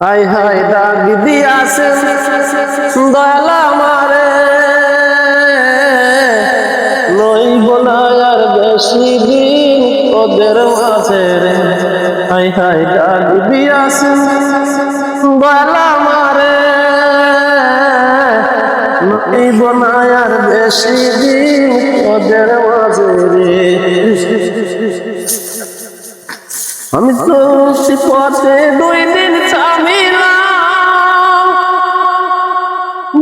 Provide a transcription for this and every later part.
High high ডাক দিয়াছে দয়াল আমারে। নই বলাই আর বেশি দিন ওদের মাঝে রে। হাই হাই ডাক দিয়াছে দয়াল আমারে। নই বলাই আর বেশি দিন ওদের মাঝে রে। আমি চলছি পথে দুই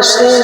আসি